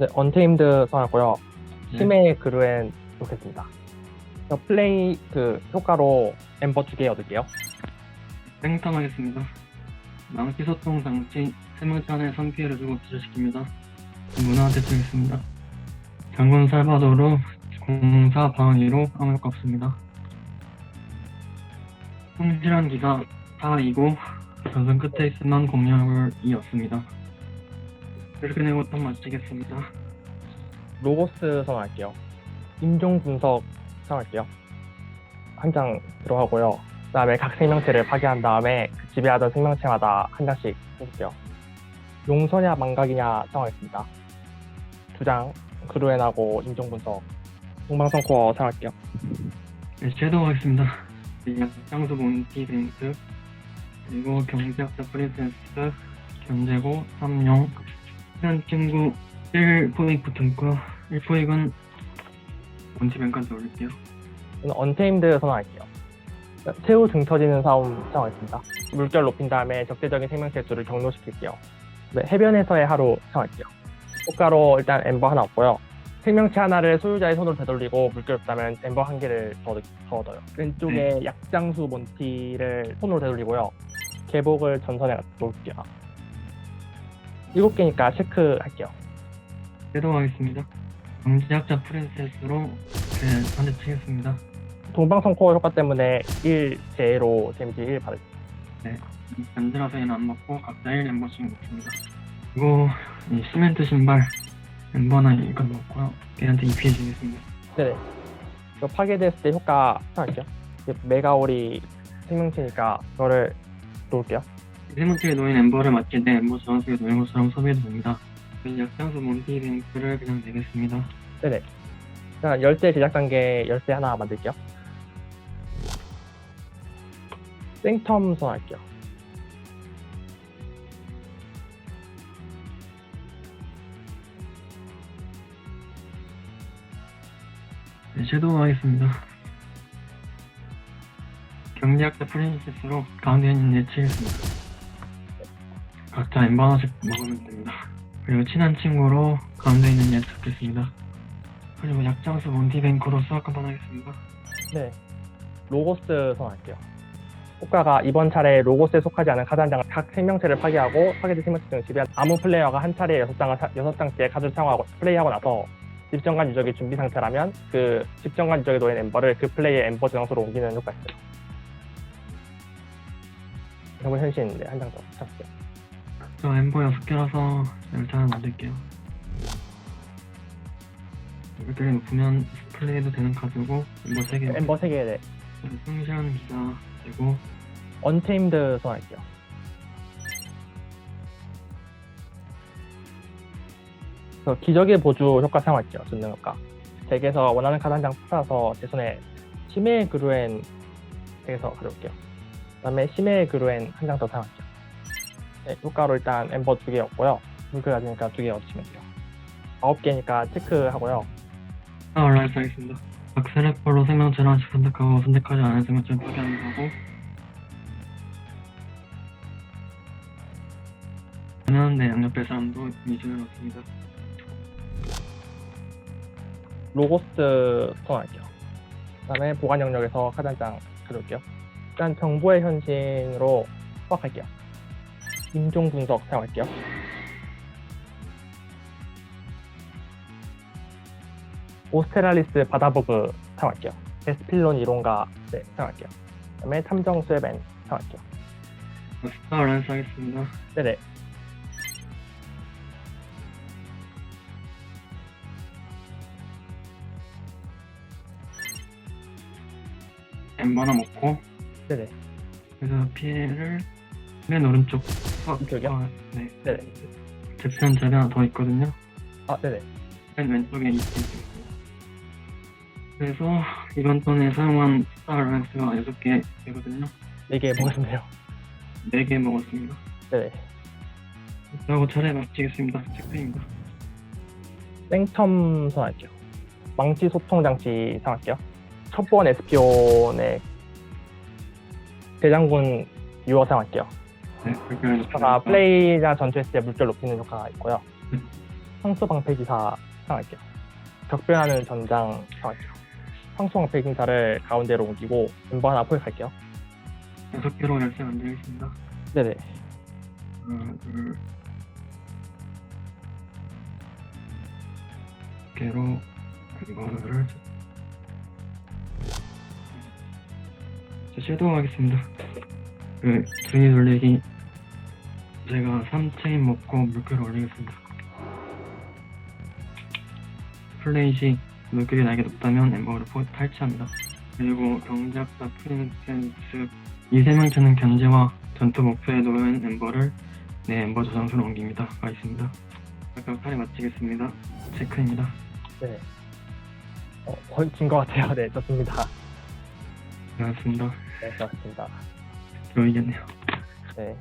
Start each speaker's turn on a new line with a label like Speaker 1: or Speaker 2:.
Speaker 1: 네, 언테임드.
Speaker 2: 네.
Speaker 1: 심해 그루엔 놓겠습니다. 저 플레이 그 효과로 엠버 두 개 얻을게요.
Speaker 2: 땡탐하겠습니다. 망치 소통 장치 세무찬에 선피해를 주고 기절시킵니다. 문화 대처겠습니다. 장군 살바도로 공사 방위로 아무 효과 없습니다. 성실한 기사 4이고 전선 끝에 있으면 공략을 이었습니다. 내고 딱 마치겠습니다.
Speaker 1: 로고스 선할게요. 인종 분석 선할게요. 한 장 들어가고요. 그 다음에 각 생명체를 파괴한 다음에 그 지배하던 생명체마다 한 장씩 뽑을게요. 용서냐 망각이냐 정하겠습니다. 두 장 그루엔하고 인종 분석 동방선 코어 사용할게요.
Speaker 2: 네, 섀도우 하겠습니다. 장수 몬티 뱅크 그리고 경제학자 프린세스 견제고 삼 룡한 친구 1포획부터 있고요 1포획은 몬티 뱅크한테 올릴게요
Speaker 1: 저는 언테임드 선언할게요. 새우 등 터지는 싸움 사용하겠습니다. 물결 높인 다음에 적대적인 생명체 수를 경로시킬게요. 네, 해변에서의 하루 사용할게요. 효과로 일단 엠버 하나 없고요. 생명체 하나를 소유자의 손으로 되돌리고 물결 없다면 엠버 한 개를 더, 더 얻어요. 왼쪽에 약장수 몬티를 손으로 되돌리고요. 개복을 전선에 놓을게요. 일곱 개니까 체크 할게요.
Speaker 2: 섀도우 하겠습니다 경제학자 프린세스로 네, 한대 치겠습니다
Speaker 1: 동방선 코어 효과 때문에 1 제로 데미지 1 받을게요.
Speaker 2: 견제라서 얘는 안 먹고 각자 1 멤버씩 먹습니다 그리고 이 시멘트 신발 멤버 하나 이거 먹고요 걔한테 EP해 주겠습니다
Speaker 1: 네네. 이거 파괴됐을 때 효과. 이게 메가오리 생명체니까 그거를 놓을게요.
Speaker 2: 세문체에 놓인 엠버를 맞게 된 엠버 저항속에 놓인 것처럼 소비해도 됩니다. 약장수 몬티 뱅크를 그냥 내겠습니다.
Speaker 1: 네네. 자, 열쇠 제작 단계 열쇠 하나 만들게요. 생텀 선할게요.
Speaker 2: 네, 섀도우 하겠습니다. 경제학자 프린세스로 가운데 있는 예치겠습니다. 각자 엠버 하나씩 먹으면 됩니다. 그리고 친한 친구로 가운데 있는 예 찾겠습니다. 그리고 약장수 몬티 뱅크로 수학 한번 하겠습니다.
Speaker 1: 네. 로고스 선할게요. 효과가 이번 차례 로고스에 속하지 않은 카드 한 장을 각 생명체를 파괴하고 파괴된 생명체 등을 지배한 아무 플레이어가 한 차례에 6장을, 6장째 카드를 사용하고 플레이하고 나서 집정관 유적의 준비 상태라면 그 집정관 유적에 놓인 엠버를 그 플레이의 엠버 저장소로 옮기는 효과가 있어요. 이거 현신인데 한 장 더 찾을게요.
Speaker 2: 저 엠버 6개라서 열차 하나 만들게요. 이렇게 높으면 플레이도 되는 카드고 엠버 3개
Speaker 1: 엠버 3개에 대해
Speaker 2: 성실한 기사 그리고
Speaker 1: 언테임드 선할게요. 그래서 기적의 보주 효과 사용할게요. 전능 효과. 덱에서 원하는 카드 한장 뽑아서 제 손에 심해의 그루엔 덱에서 가져올게요. 그 다음에 심해의 그루엔 한 장 더 사용할게요. 네, 효과로 일단 엠버 두 개였고요. 물결 가지니까 두개 얻으시면 돼요. 아홉 개니까 체크하고요.
Speaker 2: 하나 올라이스 하겠습니다. 생명체를 하나씩 선택하고 선택하지 않은 생명체를 파괴하는 거고 저는 네 양옆에 사람도 미션을 얻습니다.
Speaker 1: 로고스 선할게요. 그 다음에 보관 영역에서 카드 한장 가져올게요. 일단 정보의 현신으로 수확할게요. 인종 분석 사용할게요. 오스테랄리스 바다버그 사용할게요. 에스필론 이론가 네, 사용할게요. 그 다음에 탐정 스웨벤 사용할게요.
Speaker 2: 스타 올라이스 하겠습니다.
Speaker 1: 네네.
Speaker 2: 엠버 하나 먹고
Speaker 1: 네네.
Speaker 2: 그래서 피해를 맨 오른쪽 어,
Speaker 1: 이쪽이요?
Speaker 2: 어, 네.
Speaker 1: 네네.
Speaker 2: 잽스한 자리 하나 더 있거든요.
Speaker 1: 아, 네네.
Speaker 2: 맨 왼쪽에 있습니다 그래서 이번 턴에 사용한 스타 알라이스가 6개 되거든요.
Speaker 1: 네개 먹었네요.
Speaker 2: 4개 먹었습니다.
Speaker 1: 네네.
Speaker 2: 그리고 차례 마치겠습니다. 체크입니다.
Speaker 1: 생첨 선할게요. 망치 소통 장치 사용할게요. 첫번 SPO의 대장군 유어 사용할게요.
Speaker 2: 네, 그렇게
Speaker 1: 효과가 플레이자 전투했을 때 물결 높이는 효과가 있고요. 황소 방패 기사 사용할게요. 격변하는 전장 사용할게요. 황소 방패 기사를 가운데로 옮기고 멤버 하나 포획할게요.
Speaker 2: 여섯 개로 열쇠 만들겠습니다.
Speaker 1: 네네.
Speaker 2: 하나, 둘, 개로 멤버를 자, 시도하겠습니다. 그 등에 돌리기 제가 3체인 먹고 물결을 올리겠습니다. 플레이 시 물결이 나에게 높다면 엠버를 포- 탈취합니다. 그리고 경작사 프린센스 이 세 명체는 견제와 전투 목표에 놓인 엠버를 내 엠버 저장소로 옮깁니다. 가 있습니다. 아까 팔에 마치겠습니다. 체크입니다.
Speaker 1: 네. 어, 거의 진것 같아요. 네, 좋습니다.
Speaker 2: 고맙습니다.
Speaker 1: 네, 좋았습니다.
Speaker 2: 들어이겠네요.
Speaker 1: 네.